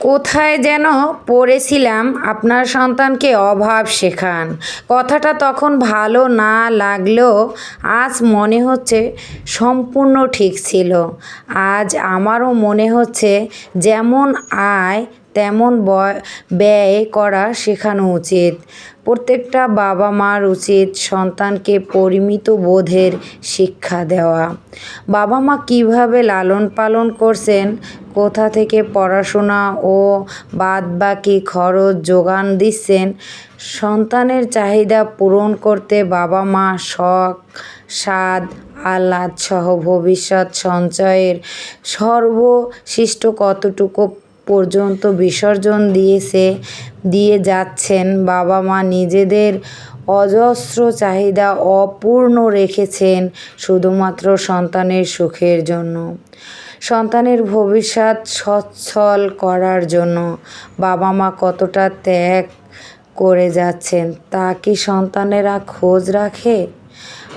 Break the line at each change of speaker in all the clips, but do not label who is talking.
কোথায় যেন পড়েছিলাম আপনার সন্তানকে অভাব শেখান। কথাটা তখন ভালো না লাগলেও আজ মনে হচ্ছে সম্পূর্ণ ঠিক ছিল। আজ আমারও মনে হচ্ছে যেমন আয়, তেমন বয়, ব্যয় করা শেখানো উচিত। প্রত্যেকটা বাবা মার উচিত সন্তানকে পরিমিত বোধের শিক্ষা দেওয়া। বাবা মা কীভাবে লালন পালন করছেন কোথা থেকে পড়াশোনা ও বাদবাকি খরচ যোগান দিচ্ছেন? সন্তানের চাহিদা পূরণ করতে বাবা মা শখ, স্বাদ আহ্লাদসহ ভবিষ্যৎ সঞ্চয়ের সর্বশিষ্ট কতটুকু পর্যন্ত বিসর্জন দিয়েছে, দিয়ে যাচ্ছেন বাবা মা নিজেদের অজস্র চাহিদা অপূর্ণ রেখেছেন শুধুমাত্র সন্তানের সুখের জন্য। সন্তানের ভবিষ্যৎ সচ্ছল করার জন্য বাবা মা কতটা ত্যাগ করে যাচ্ছেন, তা কি সন্তানেরা খোঁজ রাখে?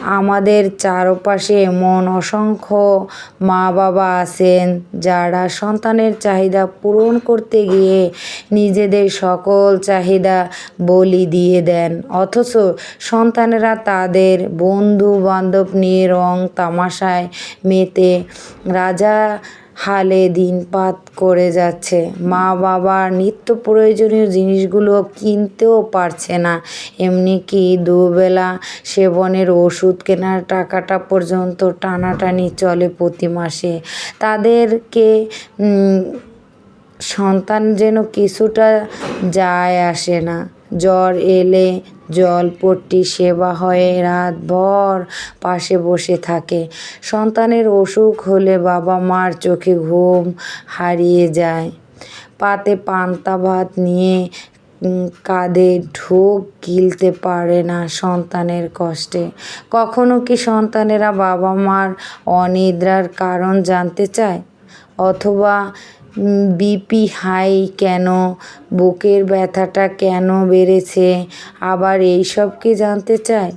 আমাদের চারপাশে এমন অসংখ্য মা বাবা আছেন যারা সন্তানের চাহিদা পূরণ করতে গিয়ে নিজেদের সকল চাহিদা বলি দিয়ে দেন। অথচ সন্তানেরা তাদের বন্ধু বান্ধব নিয়ে রং তামাশায় মেতে রাজা হালে দিনপাত করে যাচ্ছে। মা বাবার নিত্য প্রয়োজনীয় জিনিসগুলো কিনতেও পারছে না। এমনি কি দুবেলা সেবনের ওষুধ কেনার টাকাটা পর্যন্ত টানাটানি চলে প্রতি মাসে। তাদেরকে সন্তান যেন কিছুটা যায় আসে না। জ্বর এলে জলপট্টি সেবা হয়ে, রাতভর পাশে বসে থাকে। সন্তানের অসুখ হলে বাবা মার চোখে ঘুম হারিয়ে যায়। পাতে পান্তা ভাত নিয়ে কাঁধে ঢোক গিলতে পারে না সন্তানের কষ্টে। কখনো কি সন্তানেরা বাবা মার অনিদ্রার কারণ জানতে চায়? অথবা বিপি হাই কেন? বুকের ব্যথাটা কেন বেড়েছে? আবার এইসব কি জানতে চায়?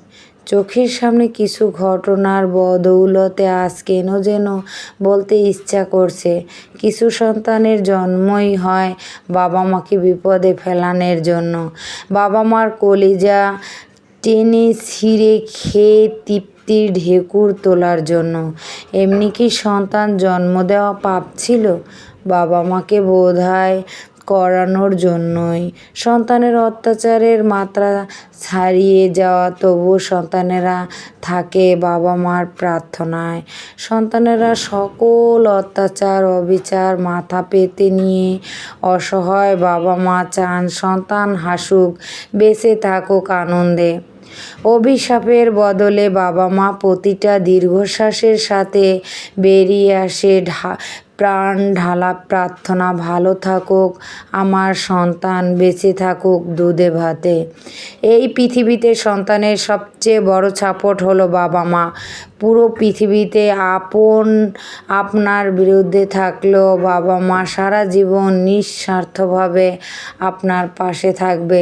চোখের সামনে কিছু ঘটনার বদৌলতে আজ কেন যেন বলতে ইচ্ছা করছে? কিছু সন্তানের জন্মই হয় বাবা মাকে বিপদে ফেলানোর জন্য। বাবা মার কলিজা টেনে ছিঁড়ে খেয়ে তৃপ্তির ঢেকুর তোলার জন্য। এমনি কি সন্তান জন্ম দেওয়া পাপ ছিল? বাবা মাকে বোধহয় করানোর জন্যই। সন্তানের অত্যাচারের মাত্রা ছাড়িয়ে যাওয়া তবু সন্তানেরা থাকে বাবা মার প্রার্থনায়। সন্তানেরা সকল অত্যাচার, অবিচার মাথা পেতে নিয়ে অসহায় বাবা মা চান, সন্তান হাসুক, বেঁচে থাকুক আনন্দে। অভিশাপের বদলে বাবা মা প্রতিটা দীর্ঘশ্বাসের সাথে বেরিয়ে আসে ঢা প্রাণ, ঢালা প্রার্থনা, ভালো থাকুক, আমার সন্তান বেঁচে থাকুক দুধে ভাতে। এই পৃথিবীতে সন্তানের সবচেয়ে বড় সাপোর্ট হলো বাবা মা। পুরো পৃথিবীতে আপন আপনার বিরুদ্ধে থাকলেও বাবা মা সারা জীবন নিঃস্বার্থভাবে আপনার পাশে থাকবে।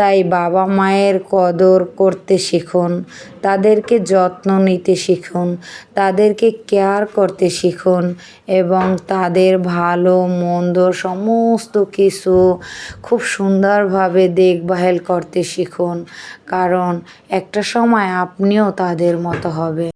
তাই বাবা মায়ের কদর করতে শিখুন, তাদেরকে যত্ন নিতে শিখুন, তাদেরকে কেয়ার করতে শিখুন এবং তাদের ভালো, মন্দ সমস্ত কিছু খুব সুন্দরভাবে দেখভাল করতে শিখুন। কারণ একটা সময় আপনিও তাদের মতো হবে